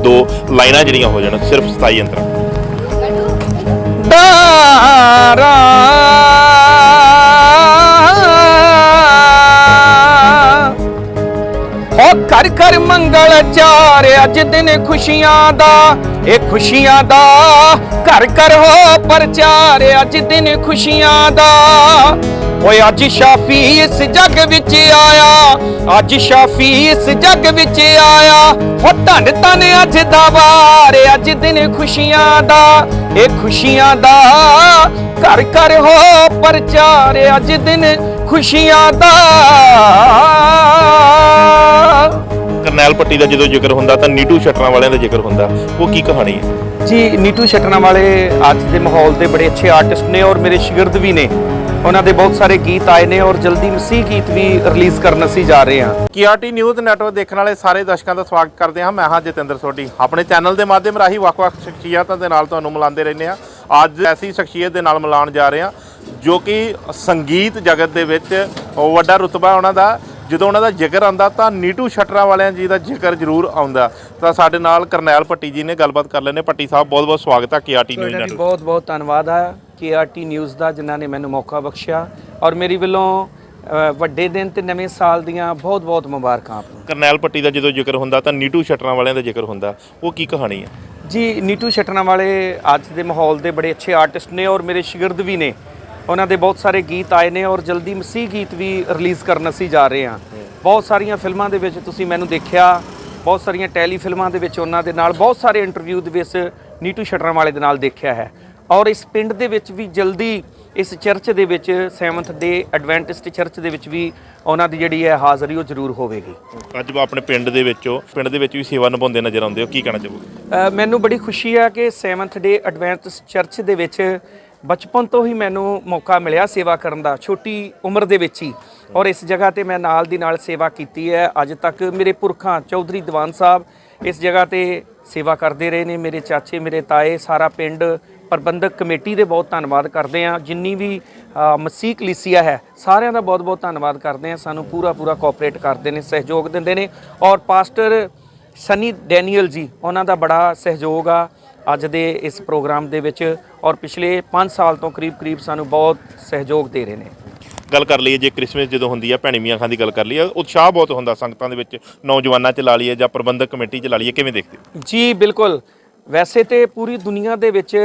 ਦੋ ਲਾਈਨਾਂ ਜਿਹੜੀਆਂ ਹੋ ਜਾਣ, ਸਿਰਫ 27 ਅੰਤਰਾਂ। ਦਾਰਾ ਹੋ ਕਰ ਕਰ ਮੰਗਲ ਚਾਰ, ਅੱਜ ਦਿਨ ਖੁਸ਼ੀਆਂ ਦਾ ਇਹ ਖੁਸ਼ੀਆਂ ਦਾ। ਘਰ ਘਰ ਹੋ ਪ੍ਰਚਾਰ, ਅੱਜ ਦਿਨ ਖੁਸ਼ੀਆਂ ਦਾ। ਓਏ ਅੱਜ ਸ਼ਾਫੀ ਇਸ ਜੱਗ ਵਿੱਚ ਆਇਆ, ਅੱਜ ਸ਼ਾਫੀ ਇਸ ਜੱਗ ਵਿੱਚ ਆਇਆ। ਹੋ ਧੰਨ ਧੰਨ ਅੱਜ ਦਾ ਵਾਰ, ਅੱਜ ਦਿਨ ਖੁਸ਼ੀਆਂ ਦਾ, ਇਹ ਖੁਸ਼ੀਆਂ ਦਾ ਘਰ ਘਰ ਹੋ ਪ੍ਰਚਾਰ, ਅੱਜ ਦਿਨ ਖੁਸ਼ੀਆਂ ਦਾ। ਪੱਟੀ ਦਾ ਜਦੋਂ ਜ਼ਿਕਰ ਹੁੰਦਾ ਤਾਂ ਨੀਟੂ ਸ਼ਟਰਾਂ ਵਾਲਿਆਂ ਦਾ ਜ਼ਿਕਰ ਹੁੰਦਾ। ਉਹ ਕੀ ਕਹਾਣੀ ਹੈ? ਜੀ ਨੀਟੂ ਸ਼ਟਨਾ ਵਾਲੇ ਅੱਜ ਦੇ ਮਾਹੌਲ ਦੇ ਬੜੇ ਅੱਛੇ ਆਰਟਿਸਟ ਨੇ ਔਰ ਮੇਰੇ ਸ਼ਾਗਿਰਦ ਵੀ ਨੇ। ਉਹਨਾਂ ਦੇ ਬਹੁਤ ਸਾਰੇ ਗੀਤ ਆਏ ਨੇ ਔਰ ਜਲਦੀ ਮਸੀਹ ਗੀਤ ਵੀ ਰਿਲੀਜ਼ ਕਰਨ ਅਸੀਂ ਜਾ ਰਹੇ ਹਾਂ। ਕੀਆਰਟੀ ਨਿਊਜ਼ ਨੈਟਵਰਕ ਦੇਖਣ ਵਾਲੇ ਸਾਰੇ ਦਰਸ਼ਕਾਂ ਦਾ ਸਵਾਗਤ ਕਰਦੇ ਹਾਂ। ਮੈਂ ਹਾਂ ਜਤਿੰਦਰ ਸੋਢੀ। ਆਪਣੇ ਚੈਨਲ ਦੇ ਮਾਧਿਅਮ ਰਾਹੀਂ ਵੱਖ-ਵੱਖ ਸ਼ਖਸੀਅਤਾਂ ਦੇ ਨਾਲ ਤੁਹਾਨੂੰ ਮਿਲਾਉਂਦੇ ਰਹਿੰਦੇ ਹਾਂ। ਅੱਜ ਐਸੀ ਸ਼ਖਸੀਅਤ ਦੇ ਨਾਲ ਮਿਲਾਉਣ ਜਾ ਰਹੇ ਹਾਂ ਜੋ ਕਿ ਸੰਗੀਤ ਜਗਤ ਦੇ ਵਿੱਚ ਵੱਡਾ ਰੁਤਬਾ ਉਹਨਾਂ ਦਾ ਜਦੋਂ ਉਹਨਾਂ ਦਾ ਜ਼ਿਕਰ ਆਉਂਦਾ ਤਾਂ ਨੀਟੂ ਸ਼ਟਰਾਂ ਵਾਲਿਆਂ ਜੀ ਦਾ ਜ਼ਿਕਰ ਜ਼ਰੂਰ ਆਉਂਦਾ। ਤਾਂ ਸਾਡੇ ਨਾਲ ਕਰਨੈਲ ਪੱਟੀ ਜੀ ਨੇ ਗੱਲਬਾਤ ਕਰ ਲੈਣੇ ਪੱਟੀ ਸਾਹਿਬ ਬਹੁਤ-ਬਹੁਤ ਸਵਾਗਤ ਹੈ ਕੀਆਰਟੀ ਨਿਊਜ਼ ਨੈਟਵਰਕ ਬਹੁਤ ਬਹੁਤ ਧੰਨਵਾਦ ਆ ਕੇਆਰਟੀ ਨਿਊਜ਼ ਦਾ ਜਿਨ੍ਹਾਂ ਨੇ ਮੈਨੂੰ ਮੌਕਾ ਬਖਸ਼ਿਆ। ਔਰ ਮੇਰੀ ਵੱਲੋਂ ਵੱਡੇ ਦਿਨ ਤੇ ਨਵੇਂ ਸਾਲ ਦੀਆਂ ਬਹੁਤ ਬਹੁਤ ਮੁਬਾਰਕਾਂ ਆਪ ਨੂੰ। ਕਰਨੈਲ ਪੱਟੀ ਦਾ ਜਦੋਂ ਜ਼ਿਕਰ ਹੁੰਦਾ ਤਾਂ ਨੀਟੂ ਸ਼ਟਰਾਂ ਵਾਲਿਆਂ ਦਾ ਜ਼ਿਕਰ ਹੁੰਦਾ। ਉਹ ਕੀ ਕਹਾਣੀ ਹੈ ਜੀ ਨੀਟੂ ਸ਼ਟਨਾ ਵਾਲੇ ਅੱਜ ਦੇ ਮਾਹੌਲ ਦੇ ਬੜੇ ਅੱਛੇ ਆਰਟਿਸਟ ਨੇ ਔਰ ਮੇਰੇ ਸ਼ਾਗਿਰਦ ਵੀ ਨੇ। ਉਹਨਾਂ ਦੇ ਬਹੁਤ ਸਾਰੇ ਗੀਤ ਆਏ ਨੇ ਔਰ ਜਲਦੀ ਮਸੀਹ ਗੀਤ ਵੀ ਰਿਲੀਜ਼ ਕਰਨ ਅਸੀਂ ਜਾ ਰਹੇ ਹਾਂ। ਬਹੁਤ ਸਾਰੀਆਂ ਫਿਲਮਾਂ ਦੇ ਵਿੱਚ ਤੁਸੀਂ ਮੈਨੂੰ ਦੇਖਿਆ ਬਹੁਤ ਸਾਰੀਆਂ ਟੈਲੀ ਫਿਲਮਾਂ ਦੇ ਵਿੱਚ ਉਹਨਾਂ ਦੇ ਨਾਲ ਬਹੁਤ ਸਾਰੇ ਇੰਟਰਵਿਊ ਦੇ ਵਿੱਚ ਨੀਟੂ ਸ਼ਟਰਾਂ ਵਾਲੇ ਦੇ ਨਾਲ ਦੇਖਿਆ ਹੈ। ਔਰ ਇਸ ਪਿੰਡ ਦੇ ਵਿੱਚ ਵੀ ਜਲਦੀ ਇਸ ਚਰਚ ਦੇ ਵਿੱਚ ਸੈਵੰਥ ਡੇ ਐਡਵੈਂਟਿਸਟ ਚਰਚ ਦੇ ਵਿੱਚ ਵੀ ਉਹਨਾਂ ਦੀ ਜਿਹੜੀ ਹੈ ਹਾਜ਼ਰੀ ਉਹ ਜ਼ਰੂਰ ਹੋਵੇਗੀ। ਅੱਜ ਆਪਣੇ ਪਿੰਡ ਦੇ ਵਿੱਚੋਂ ਪਿੰਡ ਦੇ ਵਿੱਚ ਵੀ ਸੇਵਾ ਨਿਭਾਉਂਦੇ ਨਜ਼ਰ ਆਉਂਦੇ ਹੋ ਕੀ ਕਹਿਣਾ ਚਾਹੋਗੇ? ਮੈਨੂੰ ਬੜੀ ਖੁਸ਼ੀ ਹੈ ਕਿ ਸੈਵੰਥ ਡੇ ਐਡਵੈਂਟਿਸਟ ਚਰਚ ਦੇ ਵਿੱਚ ਬਚਪਨ ਤੋਂ ਹੀ ਮੈਨੂੰ ਮੌਕਾ ਮਿਲਿਆ ਸੇਵਾ ਕਰਨ ਦਾ ਛੋਟੀ ਉਮਰ ਦੇ ਵਿੱਚ ਹੀ। ਔਰ ਇਸ ਜਗ੍ਹਾ ਤੇ ਮੈਂ ਨਾਲ ਦੀ ਨਾਲ ਸੇਵਾ ਕੀਤੀ ਹੈ। ਅੱਜ ਤੱਕ ਮੇਰੇ ਪੁਰਖਾਂ ਚੌਧਰੀ ਦੀਵਾਨ ਸਾਹਿਬ ਇਸ ਜਗ੍ਹਾ ਤੇ ਸੇਵਾ ਕਰਦੇ ਰਹੇ ਨੇ। ਮੇਰੇ ਚਾਚੇ ਮੇਰੇ ਤਾਏ ਸਾਰਾ ਪਿੰਡ ਪ੍ਰਬੰਧਕ ਕਮੇਟੀ ਦੇ ਬਹੁਤ ਧੰਨਵਾਦ ਕਰਦੇ ਆ ਜਿੰਨੀ ਵੀ ਅ, ਮਸੀਹ ਕਲੀਸਿਆ ਹੈ ਸਾਰਿਆਂ ਦਾ ਬਹੁਤ ਬਹੁਤ ਧੰਨਵਾਦ ਕਰਦੇ ਆ ਸਾਨੂੰ ਪੂਰਾ ਪੂਰਾ ਕੋਆਪਰੇਟ ਕਰਦੇ ਨੇ ਸਹਿਯੋਗ ਦਿੰਦੇ ਨੇ। ਔਰ ਪਾਸਟਰ ਸਨੀ ਡੈਨੀਅਲ ਜੀ ਉਹਨਾਂ ਦਾ ਬੜਾ ਸਹਿਯੋਗ ਆ ਅੱਜ ਦੇ ਇਸ ਪ੍ਰੋਗਰਾਮ ਦੇ ਵਿੱਚ। ਔਰ ਪਿਛਲੇ 5 ਸਾਲ ਤੋਂ ਕਰੀਬ-ਕਰੀਬ ਸਾਨੂੰ ਬਹੁਤ ਸਹਿਯੋਗ ਦੇ ਰਹੇ ਨੇ। ਗੱਲ ਕਰ ਲਈਏ ਜੇ ਕ੍ਰਿਸਮਸ ਜਦੋਂ ਹੁੰਦੀ ਹੈ ਭੈਣੀ ਮੀਆਂ ਖਾਂ ਦੀ ਗੱਲ ਕਰ ਲਈਏ ਉਤਸ਼ਾਹ ਬਹੁਤ ਹੁੰਦਾ ਸੰਗਤਾਂ ਦੇ ਵਿੱਚ ਨੌਜਵਾਨਾਂ 'ਚ ਲਾ ਲਈਏ ਜਾਂ ਪ੍ਰਬੰਧਕ ਕਮੇਟੀ 'ਚ ਲਾ ਲਈਏ ਕਿਵੇਂ ਦੇਖਦੇ ਹੋ? ਜੀ ਬਿਲਕੁਲ। ਵੈਸੇ ਤੇ ਪੂਰੀ ਦੁਨੀਆ ਦੇ ਵਿੱਚ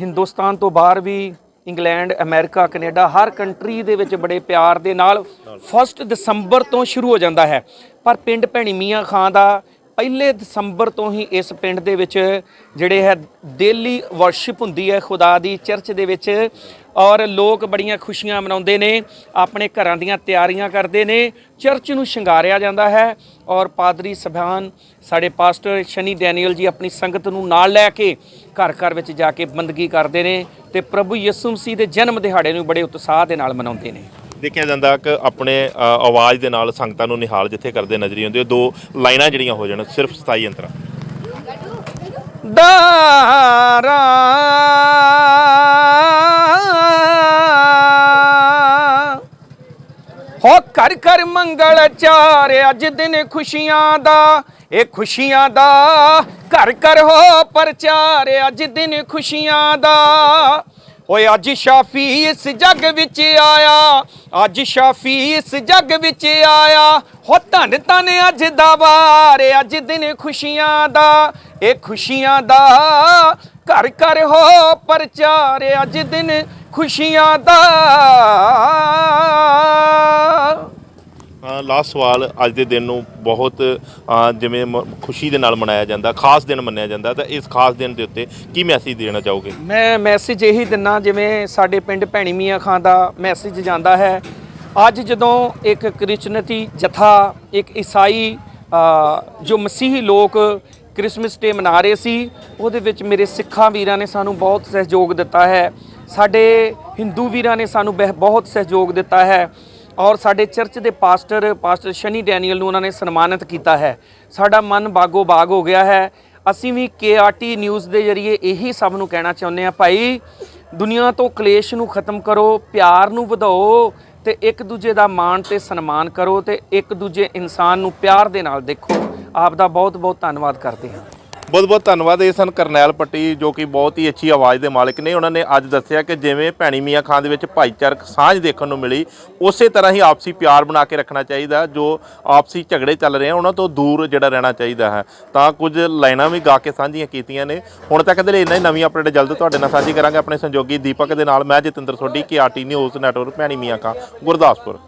ਹਿੰਦੁਸਤਾਨ ਤੋਂ ਬਾਹਰ ਵੀ ਇੰਗਲੈਂਡ ਅਮਰੀਕਾ ਕੈਨੇਡਾ ਹਰ ਕੰਟਰੀ ਦੇ ਵਿੱਚ ਬੜੇ ਪਿਆਰ ਦੇ ਨਾਲ 1 ਦਸੰਬਰ ਤੋਂ ਸ਼ੁਰੂ ਹੋ ਜਾਂਦਾ ਹੈ। ਪਰ ਪਿੰਡ ਭੈਣੀ ਮੀਆਂ ਖਾਂ ਦਾ ਪਹਿਲੇ ਦਸੰਬਰ ਤੋਂ ਹੀ ਇਸ ਪਿੰਡ ਦੇ ਵਿੱਚ ਜਿਹੜੇ ਹੈ ਡੇਲੀ ਵਰਸ਼ਿਪ ਹੁੰਦੀ ਹੈ, ਖੁਦਾ ਦੀ ਚਰਚ ਦੇ ਵਿੱਚ ਔਰ ਲੋਕ ਬੜੀਆਂ ਖੁਸ਼ੀਆਂ ਮਨਾਉਂਦੇ ਨੇ, ਆਪਣੇ ਘਰਾਂ ਦੀਆਂ ਤਿਆਰੀਆਂ ਕਰਦੇ ਨੇ, ਚਰਚ ਨੂੰ ਸ਼ਿੰਗਾਰਿਆ ਜਾਂਦਾ ਹੈ ਔਰ ਪਾਦਰੀ ਸਭਾਨ ਸਾਡੇ ਪਾਸਟਰ ਸ਼ਨੀ ਡੈਨੀਅਲ ਜੀ ਆਪਣੀ ਸੰਗਤ ਨੂੰ ਨਾਲ ਲੈ ਕੇ ਘਰ ਘਰ ਵਿੱਚ ਜਾ ਕੇ ਬੰਦਗੀ ਕਰਦੇ ਨੇ ਤੇ ਪ੍ਰਭੂ ਯਿਸੂ ਮਸੀਹ ਦੇ ਜਨਮ ਦਿਹਾੜੇ ਨੂੰ ਬੜੇ ਉਤਸ਼ਾਹ ਦੇ ਨਾਲ ਮਨਾਉਂਦੇ ਨੇ। ਦੇਖਿਆ ਜਾਂਦਾ ਕਿ ਆਪਣੇ ਅ, ਆਵਾਜ਼ ਦੇ ਨਾਲ ਸੰਗਤਾਂ ਨੂੰ ਨਿਹਾਲ ਜਿੱਥੇ ਕਰਦੇ ਨਜ਼ਰੀ ਆਉਂਦੇ ਹੋ ਦੋ ਲਾਈਨਾਂ ਜਿਹੜੀਆਂ ਹੋ ਜਾਣ ਸਿਰਫ 27 ਅੰਤਰਾਂ। ਦਾਰਾ ਹੋ ਕਰ ਕਰ ਮੰਗਲ ਚਾਰ ਅੱਜ ਦਿਨ ਖੁਸ਼ੀਆਂ ਦਾ ਇਹ ਖੁਸ਼ੀਆਂ ਦਾ ਘਰ ਘਰ ਹੋ ਪ੍ਰਚਾਰ ਅੱਜ ਦਿਨ ਖੁਸ਼ੀਆਂ ਦਾ ਓਏ ਅੱਜ ਸ਼ਾਫੀ ਇਸ ਜੱਗ ਵਿੱਚ ਆਇਆ, ਅੱਜ ਸ਼ਾਫੀ ਇਸ ਜੱਗ ਵਿੱਚ ਆਇਆ। ਹੋ ਧੰਨ ਧੰਨ ਅੱਜ ਦਾ ਵਾਰ, ਅੱਜ ਦਿਨ ਖੁਸ਼ੀਆਂ ਦਾ, ਇਹ ਖੁਸ਼ੀਆਂ ਦਾ ਘਰ ਘਰ ਹੋ ਪ੍ਰਚਾਰ, ਅੱਜ ਦਿਨ ਖੁਸ਼ੀਆਂ ਦਾ। ਲਾਸਟ ਸਵਾਲ ਅੱਜ ਦੇ ਦਿਨ ਨੂੰ ਬਹੁਤ ਜਿਵੇਂ ਮ- ਖੁਸ਼ੀ ਦੇ ਨਾਲ ਮਨਾਇਆ ਜਾਂਦਾ, ਖਾਸ ਦਿਨ ਮੰਨਿਆ ਜਾਂਦਾ, ਤਾਂ ਇਸ ਖਾਸ ਦਿਨ ਦੇ ਉੱਤੇ ਕੀ ਮੈਸੇਜ ਦੇਣਾ ਚਾਹੋਗੇ? ਮੈਂ ਮੈਸੇਜ ਇਹੀ ਦਿੰਨਾ ਜਿਵੇਂ ਸਾਡੇ ਪਿੰਡ ਭੈਣੀ ਮੀਆਂ ਖਾਂ ਦਾ ਮੈਸੇਜ ਜਾਂਦਾ ਹੈ। ਅੱਜ ਜਦੋਂ ਇੱਕ ਕ੍ਰਿਸਚਨਤੀ ਜਥਾ, ਇੱਕ ਈਸਾਈ ਜੋ ਮਸੀਹੀ ਲੋਕ ਕ੍ਰਿਸਮਸ ਡੇ ਮਨਾ ਰਹੇ ਸੀ, ਉਹਦੇ ਵਿੱਚ ਮੇਰੇ ਸਿੱਖਾਂ ਵੀਰਾਂ ਨੇ ਸਾਨੂੰ ਬਹੁਤ ਸਹਿਯੋਗ ਦਿੱਤਾ ਹੈ। ਸਾਡੇ ਹਿੰਦੂ ਵੀਰਾਂ ਨੇ ਸਾਨੂੰ ਬਹਿ- ਬਹੁਤ ਸਹਿਯੋਗ ਦਿੱਤਾ ਹੈ। ਔਰ ਸਾਡੇ ਚਰਚ ਦੇ ਪਾਸਟਰ ਪਾਸਟਰ ਸ਼ਨੀ ਡੈਨੀਅਲ ਨੂੰ ਉਹਨਾਂ ਨੇ ਸਨਮਾਨਿਤ ਕੀਤਾ ਹੈ। ਸਾਡਾ ਮਨ ਬਾਗੋ ਬਾਗ ਹੋ ਗਿਆ ਹੈ। ਅਸੀਂ ਵੀ ਕੇਆਰਟੀ ਨਿਊਜ਼ ਦੇ ਜ਼ਰੀਏ ਇਹੀ ਸਭ ਨੂੰ ਕਹਿਣਾ ਚਾਹੁੰਦੇ ਆ ਭਾਈ, ਦੁਨੀਆ ਤੋਂ ਕਲੇਸ਼ ਨੂੰ ਖਤਮ ਕਰੋ, ਪਿਆਰ ਨੂੰ ਵਧਾਓ ਤੇ ਇੱਕ ਦੂਜੇ ਦਾ ਮਾਣ ਤੇ ਸਨਮਾਨ ਕਰੋ ਤੇ ਇੱਕ ਦੂਜੇ ਇਨਸਾਨ ਨੂੰ ਪਿਆਰ ਦੇ ਨਾਲ ਦੇਖੋ। ਆਪ ਦਾ ਬਹੁਤ ਬਹੁਤ ਧੰਨਵਾਦ ਕਰਦੇ ਹਾਂ। ਬਹੁਤ ਬਹੁਤ ਧੰਨਵਾਦ ਇਹ ਸਨ ਕਰਨੈਲ ਪੱਟੀ ਜੋ ਕਿ ਬਹੁਤ ਹੀ ਅੱਛੀ ਆਵਾਜ਼ ਦੇ ਮਾਲਕ ਨੇ। ਉਹਨਾਂ ਨੇ ਅੱਜ ਦੱਸਿਆ ਕਿ ਜਿਵੇਂ ਭੈਣੀ ਮੀਆਂ ਖਾਂ ਦੇ ਵਿੱਚ ਭਾਈਚਾਰਕ ਸਾਂਝ ਦੇਖਣ ਨੂੰ ਮਿਲੀ, ਉਸੇ ਤਰ੍ਹਾਂ ਹੀ ਆਪਸੀ ਪਿਆਰ ਬਣਾ ਕੇ ਰੱਖਣਾ ਚਾਹੀਦਾ, ਜੋ ਆਪਸੀ ਝਗੜੇ ਚੱਲ ਰਹੇ ਆ, ਉਹਨਾਂ ਤੋਂ ਦੂਰ ਜਿਹੜਾ ਰਹਿਣਾ ਚਾਹੀਦਾ ਹੈ। ਤਾਂ ਕੁਝ ਲਾਈਨਾਂ ਵੀ ਗਾ ਕੇ ਸਾਂਝੀਆਂ ਕੀਤੀਆਂ ਨੇ। ਹੁਣ ਤੱਕ ਦੇ ਲਈ ਇੰਨਾ ਹੀ, ਨਵੀਂ ਅਪਡੇਟ ਜਲਦ ਤੁਹਾਡੇ ਨਾਲ ਸਾਂਝੀ ਕਰਾਂਗੇ। ਆਪਣੇ ਸੰਯੋਗੀ ਦੀਪਕ ਦੇ ਨਾਲ ਮੈਂ Jatinder Sodhi, K RT news network, Bhaini Mian Khan Gurdaspur.